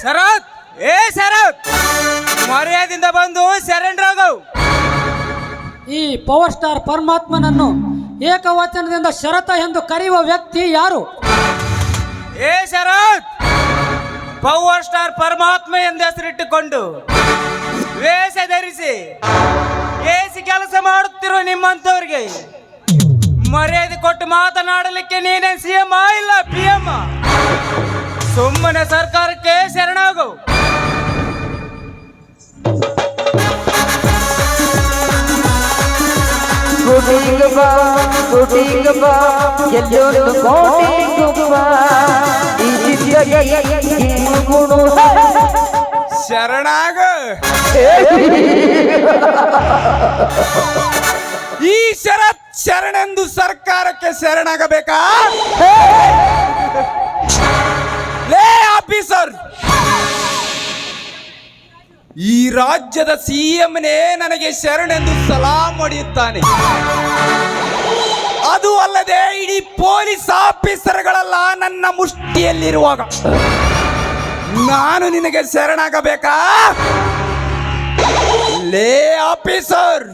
ಶರತ್! ಏ ಶರತ್! ಮರ್ಯಾದಿಂದ ಬಂದು ಸರೆಂಡರ್ ಆಗು ಈ ಪವರ್ ಸ್ಟಾರ್ ಪರಮಾತ್ಮನನ್ನು ಏಕವಚನದಿಂದ ಶರತ ಎಂದು ಕರೆಯುವ ವ್ಯಕ್ತಿ ಯಾರು? ಏ ಶರತ್! ಪವರ್ ಸ್ಟಾರ್ ಪರಮಾತ್ಮ ಎಂದು ಹೆಸರಿಟ್ಟುಕೊಂಡು ವೇಷ ಧರಿಸಿ ಏಸಿ ಕೆಲಸ ಮಾಡುತ್ತಿರುವ ನಿಮ್ಮಂತವ್ರಿಗೆ ಮರ್ಯಾದೆ ಕೊಟ್ಟು ಮಾತನಾಡಲಿಕ್ಕೆ ನೀನೇ ಸಿ ಎಂ ಇಲ್ಲ ಪಿ ಎಂ ಸುಮ್ಮನೆ ಸರ್ಕಾರಕ್ಕೆ ಶರಣಾಗು ಗುಡಿಂಗ ಬಾ ಗುಡಿಂಗ ಬಾ ಎಲ್ಲೊಂದು ಕೋಟಿಂಗ ಬಾ. ಈ ಜಿದ್ದಗಿ ಗುಣು ಶರಣಾಗ ಶರಣೆಂದು ಸರ್ಕಾರಕ್ಕೆ ಶರಣಾಗಬೇಕಾ? ಲೇ ಆಫೀಸರ್! ಈ ರಾಜ್ಯದ ಸಿಎಂನೇ ನನಗೆ ಶರಣೆಂದು ಸಲಾಂ ಹೊಡೆಯುತ್ತಾನೆ ಅದು ಅಲ್ಲದೆ ಇಡೀ ಪೊಲೀಸ್ ಆಫೀಸರ್ಗಳೆಲ್ಲ ನನ್ನ ಮುಷ್ಟಿಯಲ್ಲಿರುವಾಗ. ನಾನು ನಿನಗೆ ಶರಣಾಗಬೇಕಾ? ಲೇ ಆಫೀಸರ್!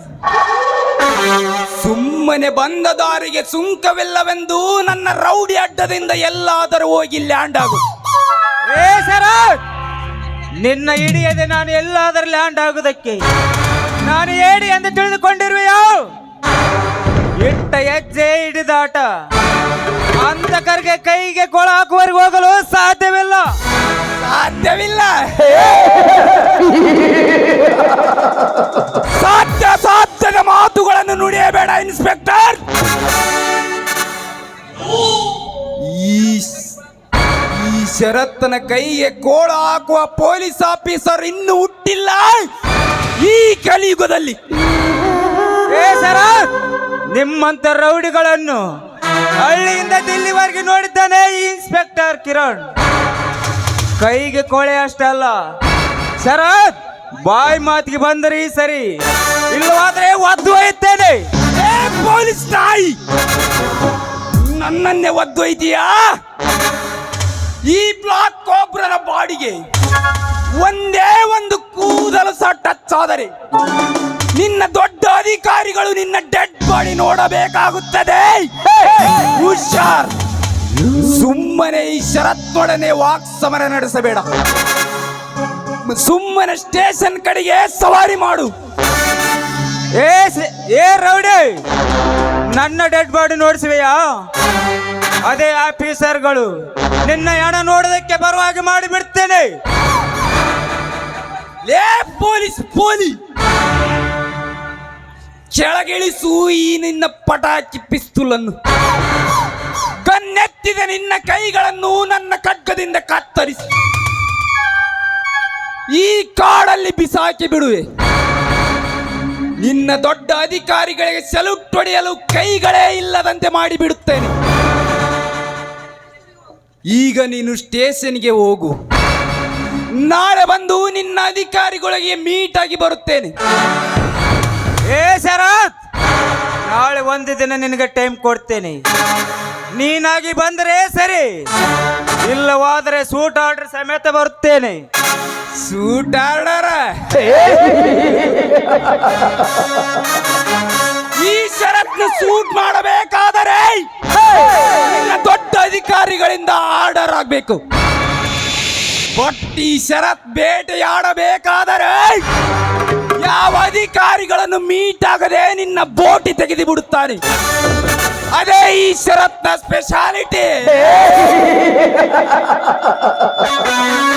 ಸುಮ್ಮನೆ ಬಂದ ದಾರಿಗೆ ಸುಂಕವಿಲ್ಲವೆಂದು ನನ್ನ ರೌಡಿ ಅಡ್ಡದಿಂದ ಎಲ್ಲಾದರೂ ಹೋಗಿ ಲ್ಯಾಂಡ್ ಆಗು. ಏ ಶರತ್! ನಿನ್ನ ಹಿಡಿಯದೆ ನಾನು ಎಲ್ಲಾದರೂ ಲ್ಯಾಂಡ್ ಆಗುವುದಕ್ಕೆ. ನಾನು ಏಡಿ ಎಂದು ತಿಳಿದುಕೊಂಡಿರುವೆಯೋ? ಇಟ್ಟ ಹೆಜ್ಜೆ ಹಿಡಿದಾಟ. ಅಂತಕರಿಗೆ ಕೈಗೆ ಕೊಳ ಹಾಕುವವರೆಗೆ ಹೋಗಲು ಸಾಧ್ಯವಿಲ್ಲ. ಸಾಧ್ಯವಿಲ್ಲ. ಸಾಧ್ಯ ಸಾಧ್ಯದ ಮಾತುಗಳನ್ನು ನುಡಿಯಬೇಡ ಇನ್ಸ್ಪೆಕ್ಟರ್. ಈ ಈ ಶರತ್ತನ ಕೈಗೆ ಕೋಳ ಹಾಕುವ ಪೊಲೀಸ್ ಆಫೀಸರ್ ಇನ್ನೂ ಹುಟ್ಟಿಲ್ಲ. ಈ ಕಲಿಯುಗದಲ್ಲಿ. ಏ ಶರತ್ ನಿಮ್ಮಂತ ರೌಡಿಗಳನ್ನು ಹಳ್ಳಿಯಿಂದ ದಿಲ್ಲಿವರೆಗೆ ನೋಡಿದ್ದಾನೆ ಈ ಇನ್ಸ್ಪೆಕ್ಟರ್ ಕಿರಣ್. ಕೈಗೆ ಕೋಳೆ ಅಷ್ಟಲ್ಲ ಶರತ್, ಬಾಯ್ ಮಾತಿಗೆ ಬಂದ್ರಿ ಸರಿ. ಇಲ್ಲವಾದ್ರೆ ಒದ್ದು ಒಯ್ಯುತ್ತೇನೆ ಏ, ಪೊಲೀಸ್ ತಾಯಿ! ನನ್ನನ್ನೇ ಒದ್ದು ಒಯ್ದೀಯಾ ಈ ಬ್ಲಾಕ್ ಕೋಬ್ರನ ಬಾಡಿಗೆ ಒಂದೇ ಒಂದು ಕೂದಲು ಸಹ ಟಚ್ ಆದರೆ ನಿನ್ನ ದೊಡ್ಡ ಅಧಿಕಾರಿಗಳು ನಿನ್ನ ಡೆಡ್ ಬಾಡಿ ನೋಡಬೇಕಾಗುತ್ತದೆ. ಹುಷಾರ್. ಸುಮ್ಮನೆ ಈ ಷರತ್ತೊಡನೆ ವಾಕ್ಸಮರ ನಡೆಸಬೇಡ. ಸುಮ್ಮನೆ ಸ್ಟೇಷನ್ ಕಡೆಗೆ ಸವಾರಿ ಮಾಡು. ಏ ಏ ರೌಡಿ ನನ್ನ ಡೆಡ್ ಬಾಡಿ ನೋಡಿಸುವೆಯಾ? ಅದೇ ಆಫೀಸರ್ಗಳು ನಿನ್ನ ಹಣ ನೋಡೋದಕ್ಕೆ ಬರುವಾಗಿ ಮಾಡಿ ಬಿಡ್ತೇನೆ. ಲೇ ಪೊಲೀಸ್ ಪೋಲಿ! ಕೆಳಗಿಳಿಸು ಈ ನಿನ್ನ ಪಟಾಕಿ ಪಿಸ್ತೂಲನ್ನು. ಕಣ್ಣೆತ್ತಿದ ನಿನ್ನ ಕೈಗಳನ್ನು ನನ್ನ ಖಡ್ಗದಿಂದ ಕತ್ತರಿಸಿ. ಈ ಕಾಡಲ್ಲಿ ಬಿಸಾಕಿ ಬಿಡುವೆ. ನಿನ್ನ ದೊಡ್ಡ ಅಧಿಕಾರಿಗಳಿಗೆ ಸೆಲ್ಯೂಟ್ ಹೊಡೆಯಲು ಕೈಗಳೇ ಇಲ್ಲದಂತೆ ಮಾಡಿಬಿಡುತ್ತೇನೆ. ಈಗ ನೀನು ಸ್ಟೇಷನ್ಗೆ ಹೋಗು. ನಾಳೆ ಬಂದು ನಿನ್ನ ಅಧಿಕಾರಿಗಳಿಗೆ ಮೀಟ್ ಆಗಿ ಬರುತ್ತೇನೆ. ಏ ಶರತ್, ನಾಳೆ ಒಂದು ದಿನ ನಿನಗೆ ಟೈಮ್ ಕೊಡ್ತೇನೆ. ನೀನಾಗಿ ಬಂದರೆ ಸರಿ. ಇಲ್ಲವಾದರೆ ಸೂಟ್ ಆರ್ಡರ್ ಸಮೇತ ಬರುತ್ತೇನೆ. Suit order? ಈ ಷರತ್ನ ಸೂಟ್ ಮಾಡಬೇಕಾದರೆ ದೊಡ್ಡ ಅಧಿಕಾರಿಗಳಿಂದ ಆರ್ಡರ್ ಆಗಬೇಕು. ಬಟ್ ಈ ಷರತ್ ಬೇಟೆಯಾಡಬೇಕಾದರೆ ಯಾವ ಅಧಿಕಾರಿಗಳನ್ನು ಮೀಟ್ ಆಗದೆ ನಿನ್ನ ಬೋಟಿ ತೆಗೆದು ಬಿಡುತ್ತಾನೆ ಅದೇ ಈ ಶರತ್ನ ಸ್ಪೆಷಾಲಿಟಿ